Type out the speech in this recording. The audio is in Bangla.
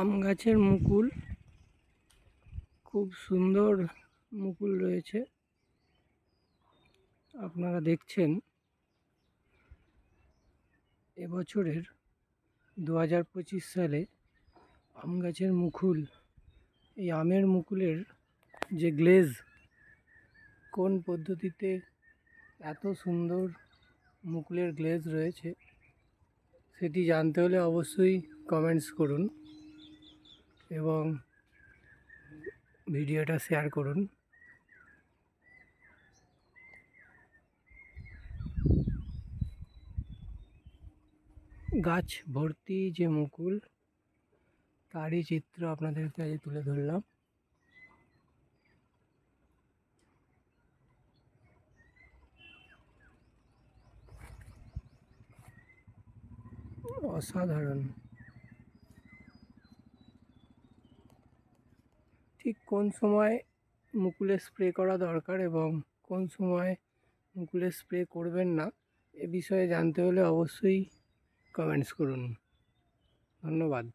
আম গাছের মুকুল। খুব সুন্দর মুকুল রয়েছে। আপনারা দেখছেন এবছরের দু হাজার পঁচিশ সালে আম গাছের মুকুল, এই আমের মুকুলের যে গ্লেজ, কোন পদ্ধতিতে এত সুন্দর মুকুলের গ্লেজ রয়েছে সেটি জানতে হলে অবশ্যই কমেন্টস করুন। এবং ভিডিওটা শেয়ার করুন। গাছ ভর্তি যে মুকুল, তারই চিত্র আপনাদের কাছে তুলে ধরলাম। অসাধারণ। ঠিক কোন সময় মুকুলে স্প্রে করা দরকার এবং কোন সময় মুকুলে স্প্রে করবেন না, এ বিষয়ে জানতে হলে অবশ্যই কমেন্টস করুন। ধন্যবাদ।